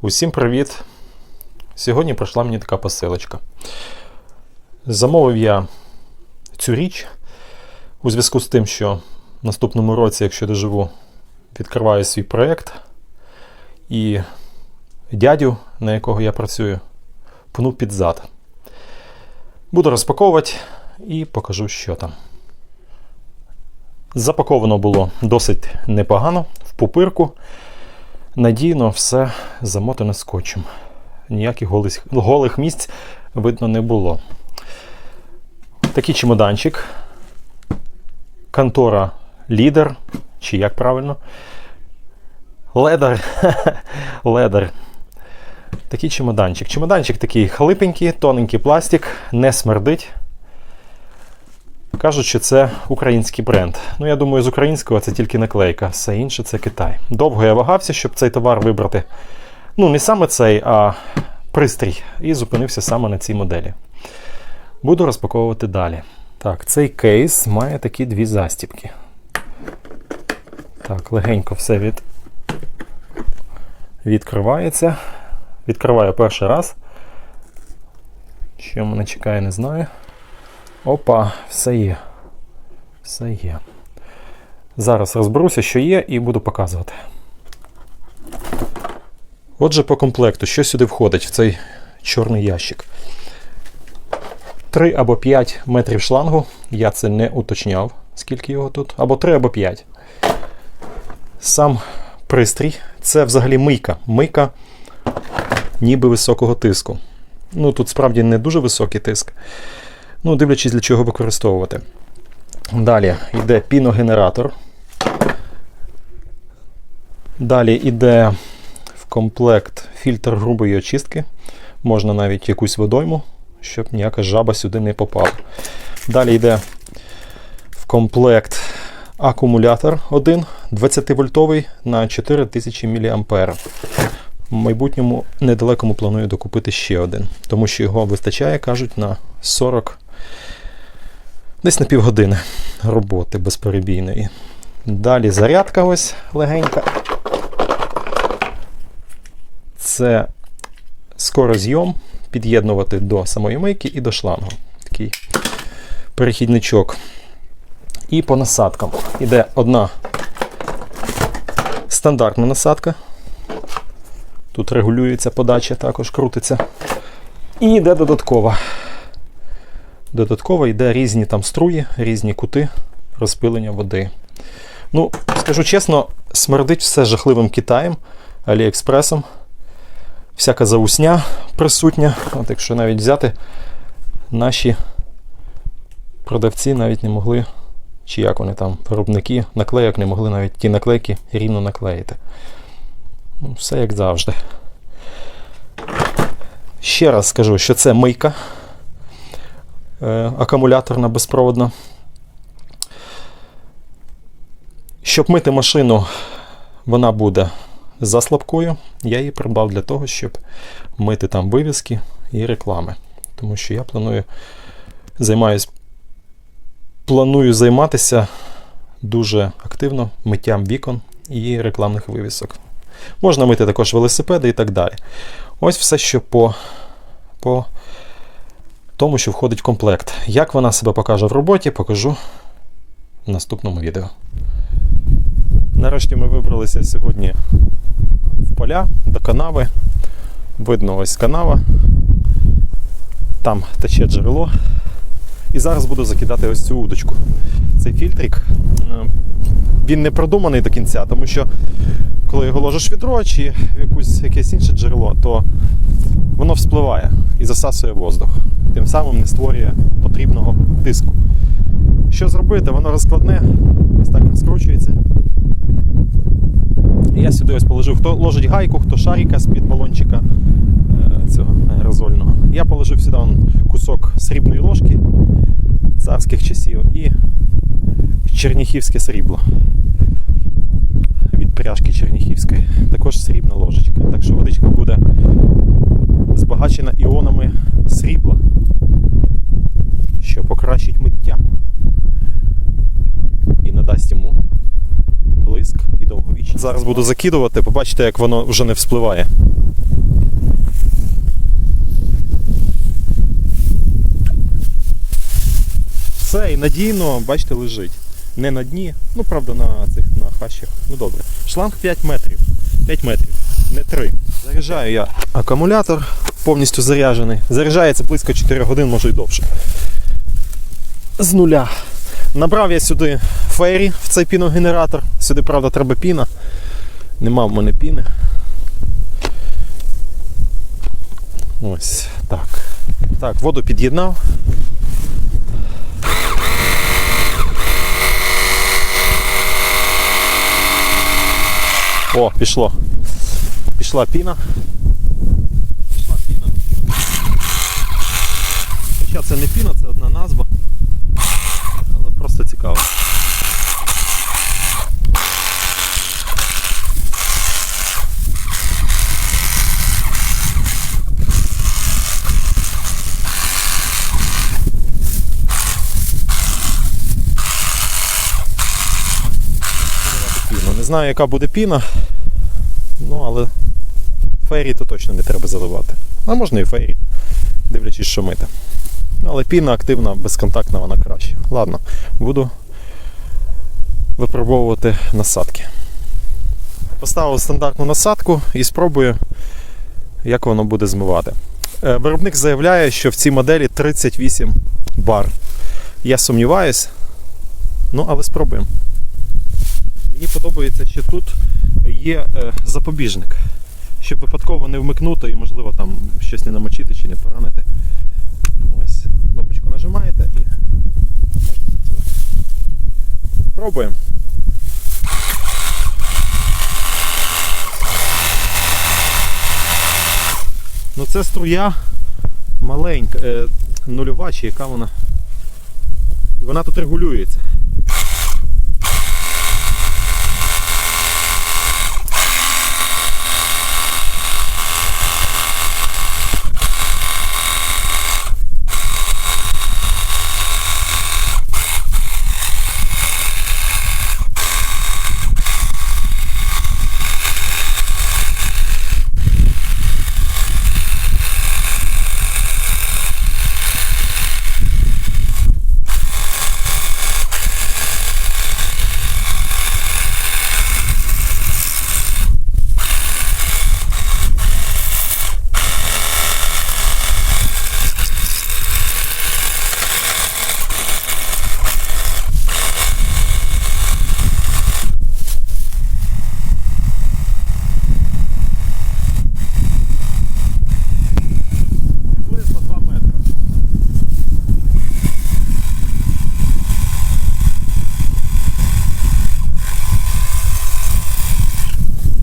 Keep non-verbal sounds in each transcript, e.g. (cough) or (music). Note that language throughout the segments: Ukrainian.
Усім привіт! Сьогодні прийшла мені така посилочка. Замовив я цю річ у зв'язку з тим, що в наступному році, якщо доживу, відкриваю свій проєкт і дядю, на якого я працюю, пну під зад. Буду розпаковувати і покажу, що там. Запаковано було досить непогано в пупирку. Надійно все замотане скотчем. Ніяких голих, голих місць видно не було. Такий чемоданчик. Контора Лідер, чи як правильно? Ледар. (laughs) Ледар. Такий чемоданчик. Чемоданчик такий хлипенький, тоненький пластик, не смердить. Кажуть, що це український бренд. Ну, я думаю, з українського це тільки наклейка, все інше це Китай. Довго я вагався, щоб цей товар вибрати. Ну, не саме цей, а пристрій. І зупинився саме на цій моделі. Буду розпаковувати далі. Так, цей кейс має такі дві застібки. Так, легенько все від... відкривається. Відкриваю перший раз. Що мене чекає, не знаю. Опа, все є. Все є. Зараз розберуся, що є, і буду показувати. Отже, по комплекту, що сюди входить в цей чорний ящик? 3 або 5 метрів шлангу. Я це не уточняв, скільки його тут. Або 3, або 5. Сам пристрій це взагалі мийка. Мийка ніби високого тиску. Ну, тут справді не дуже високий тиск. Ну, дивлячись, для чого використовувати. Далі йде піногенератор. Далі йде в комплект фільтр грубої очистки. Можна навіть якусь водойму, щоб ніяка жаба сюди не попала. Далі йде в комплект акумулятор 1 20-вольтовий на 4000 мА. В майбутньому недалекому планую докупити ще один, тому що його вистачає, кажуть, на 40 десь на півгодини роботи безперебійної. Далі зарядка ось легенька. Це скорозйом під'єднувати до самої мийки і до шлангу. Такий перехідничок. І по насадкам. Іде одна стандартна насадка. Тут регулюється подача, також крутиться. І йде додаткова. Додатково йде різні там струї, різні кути розпилення води. Ну, скажу чесно, смердить все жахливим Китаєм, Аліекспресом. Всяка заусня присутня. От Якщо навіть взяти, наші продавці навіть не могли, чи як вони там, виробники наклейок не могли навіть ті наклейки рівно наклеїти. Ну, Все як завжди. Ще раз скажу, що це мийка акумуляторна безпроводна. Щоб мити машину, вона буде за слабкою. Я її придбав для того, щоб мити там вивіски і реклами. Тому що я планую займаюсь, планую займатися дуже активно миттям вікон і рекламних вивісок. Можна мити також велосипеди і так далі. Ось все, що по, по тому, що входить в комплект. Як вона себе покаже в роботі, покажу в наступному відео. Нарешті ми вибралися сьогодні в поля до канави. Видно ось канава. Там тече джерело. І зараз буду закидати ось цю удочку. Цей фільтрик. е, Він не продуманий до кінця, тому що коли його ложиш відро чи в якусь, якесь інше джерело, то воно вспливає і засасує воздух. Тим самим не створює потрібного тиску. Що зробити? Воно розкладне, ось так розкручується. Я сюди ось положив, хто ложить гайку, хто шарика з-під балончика е, цього аерозольного. Я положив сюди он, кусок срібної ложки царських часів і черніхівське срібло від пряжки черніхівської. Також срібна ложечка. Так що водичка буде збагачена іонами срібла, що покращить миття і надасть йому блиск і довговічність. Зараз буду закидувати, побачите, як воно вже не вспливає. Все, і надійно, бачите, лежить. Не на дні, ну правда на цих на хащах. Ну добре. Шланг 5 метрів. 5 метрів, не 3. Заряджаю я акумулятор повністю заряджений. Заряджається близько 4 годин, може й довше. З нуля. Набрав я сюди фейрі в цей піногенератор. Сюди, правда, треба піна. Нема в мене піни. Ось так. Так, воду під'єднав. О, пішло. Пішла піна. Пішла піна. Хоча це не піна, це одна назва. Але просто цікаво. піну. Не знаю, яка буде піна, ну але фейрі то точно не треба заливати. А можна і фейрі, дивлячись, що мити. Ну, Але піна активна, безконтактна, вона краще. Ладно, буду випробовувати насадки. Поставив стандартну насадку і спробую, як воно буде змивати. Е, Виробник заявляє, що в цій моделі 38 бар. Я сумніваюсь, ну але спробуємо. Мені подобається, що тут є е, запобіжник, щоб випадково не вмикнути і, можливо, там щось не намочити чи не поранити. Ось, кнопочку нажимаєте і можна працювати. Пробуємо. Ну це струя маленька, е, нульова чи яка вона. І вона тут регулюється. Приблизно 2 метри.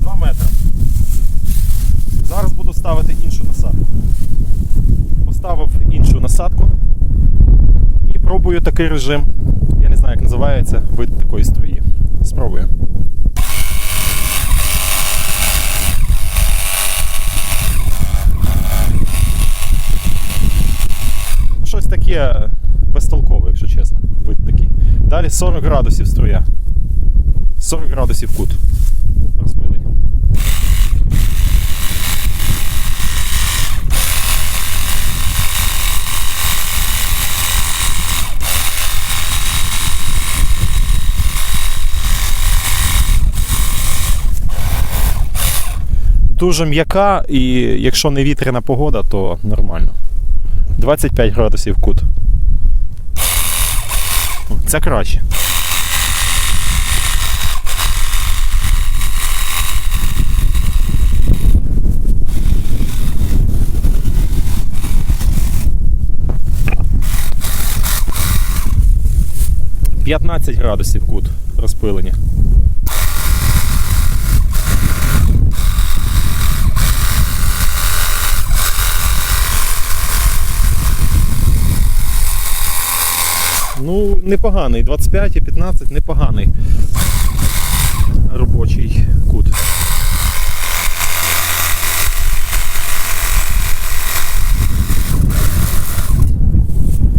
Два метри. Зараз буду ставити іншу насадку. Поставив іншу насадку і пробую такий режим. Я не знаю, як називається вид такої струї. Спробую. Щось таке безтолкове, якщо чесно. Вид такий. Далі 40 градусів струя. 40 градусів кут розпилення. Дуже м'яка, і якщо не вітряна погода, то нормально. 25 градусів кут. Це краще. П'ятнадцять градусів кут розпилення. Ну, непоганий. 25 і 15 непоганий робочий кут.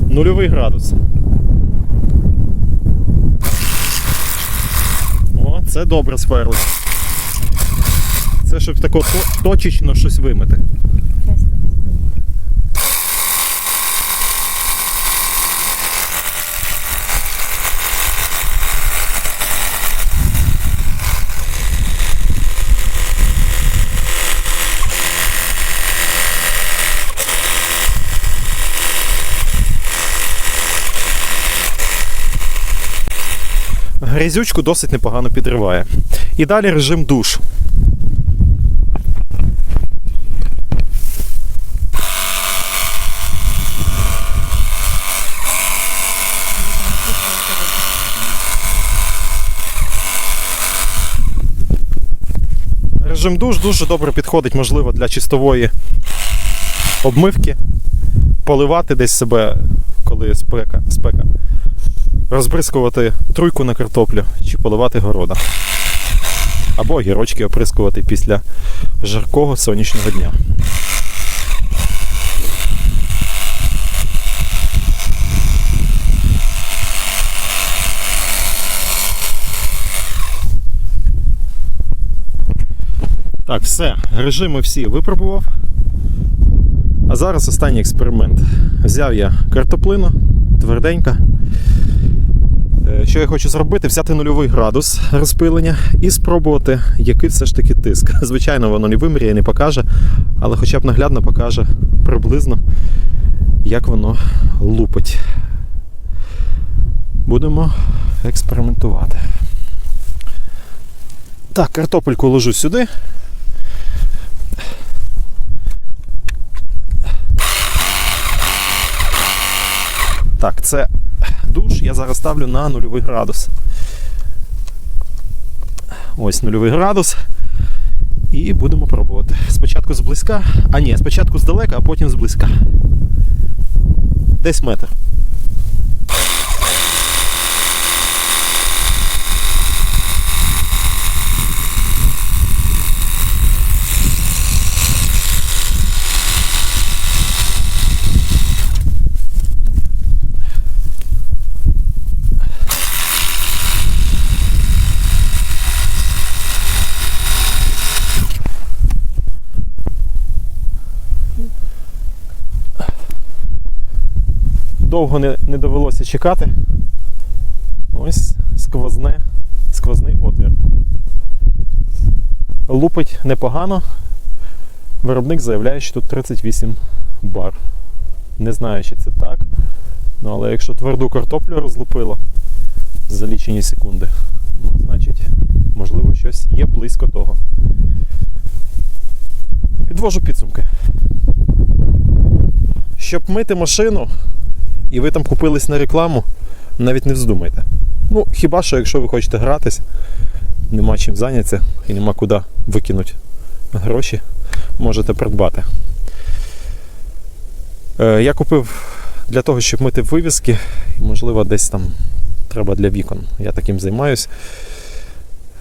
Нульовий градус. О, це добре сверлить. Це щоб тако точечно щось вимити. Грязючку досить непогано підриває. І далі режим душ. Режим душ дуже добре підходить, можливо, для чистової обмивки, поливати десь себе, коли спека, спека, розбризкувати труйку на картоплю чи поливати города. Або огірочки оприскувати після жаркого сонячного дня. Так, все, режими всі випробував. А зараз останній експеримент. Взяв я картоплину, тверденька. Е, Що я хочу зробити? Взяти нульовий градус розпилення і спробувати, який все ж таки тиск. (laughs) Звичайно, воно не виміряє, не покаже, але хоча б наглядно покаже приблизно, як воно лупить. Будемо експериментувати. Так, картопельку ложу сюди. Так, це я зараз ставлю на нульовий градус. Ось нульовий градус. І будемо пробувати. Спочатку зблизька, а ні, спочатку здалека, а потім зблизька. Десь метр. довго не, не довелося чекати. Ось сквозне, сквозний отвір. Лупить непогано. Виробник заявляє, що тут 38 бар. Не знаю, чи це так. Ну, але якщо тверду картоплю розлупило за лічені секунди, ну, значить, можливо, щось є близько того. Підвожу підсумки. Щоб мити машину, і ви там купились на рекламу, навіть не вздумайте. Ну, хіба що, якщо ви хочете гратись, нема чим зайнятися і нема куди викинути гроші, можете придбати. Е, я купив для того, щоб мити вивіски, і, можливо, десь там треба для вікон. Я таким займаюсь.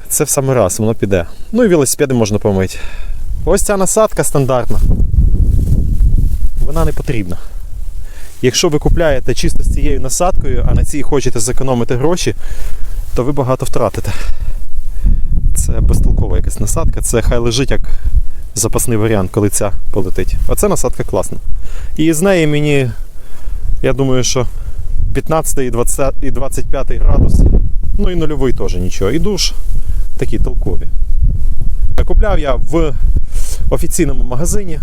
Це в самий раз, воно піде. Ну і велосипеди можна помити. Ось ця насадка стандартна. Вона не потрібна. Якщо ви купляєте чисто з цією насадкою, а на цій хочете зекономити гроші, то ви багато втратите. Це безтолкова якась насадка, це хай лежить як запасний варіант, коли ця полетить. Оце насадка класна. І з неї мені, я думаю, що 15 і 20, і 25 градус, ну і нульовий теж нічого. І душ такі толкові. Купляв я в офіційному магазині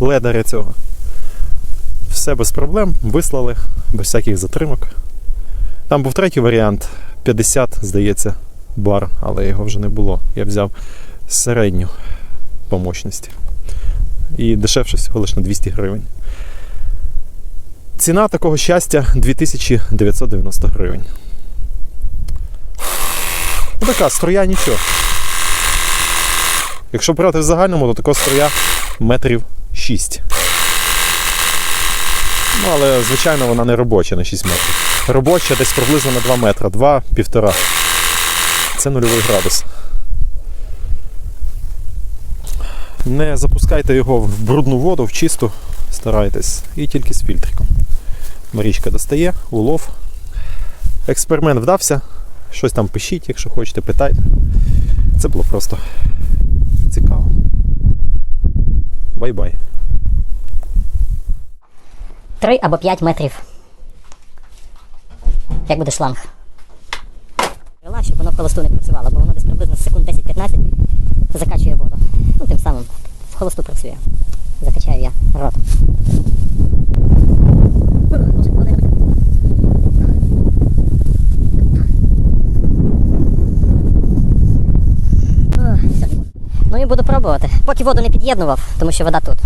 ледаря цього. Все без проблем, вислали, без всяких затримок. Там був третій варіант 50, здається, бар, але його вже не було. Я взяв середню по мощності. І дешевше всього лише на 200 гривень. Ціна такого щастя 2990 гривень. Ну така струя нічого. Якщо брати в загальному, то така струя метрів 6. Ну, але, звичайно, вона не робоча на 6 метрів. Робоча десь приблизно на 2 метри, 2-1,5. Це нульовий градус. Не запускайте його в брудну воду, в чисту, старайтесь. І тільки з фільтриком. Марічка достає, улов. Експеримент вдався. Щось там пишіть, якщо хочете, питайте. Це було просто цікаво. Бай-бай. 3 або 5 метрів. Як буде шланг. Щоб воно в холосту не працювало, бо воно десь приблизно секунд 10-15 закачує воду. Ну, тим самим в холосту працює. Закачаю я ротом. Ну і буду пробувати. Поки воду не під'єднував, тому що вода тут.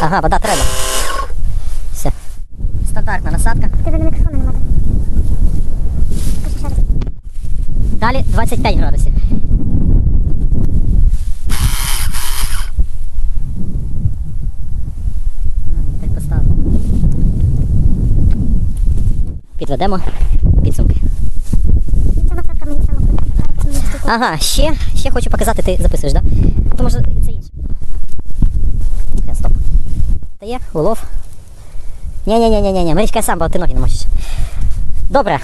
Ага, вода треба. Все. Стандартна насадка. Тебе на мікрофону ще раз. Далі 25 градусів. Так поставимо. Підведемо підсумки. Ага, ще, ще хочу показати, ти записуєш, так? Да? То може це інше. Е, Стоп. Та є, улов. Ні-ні-ні-ні-ні, Марічка, я сам, бо ти ноги не можеш. Добре,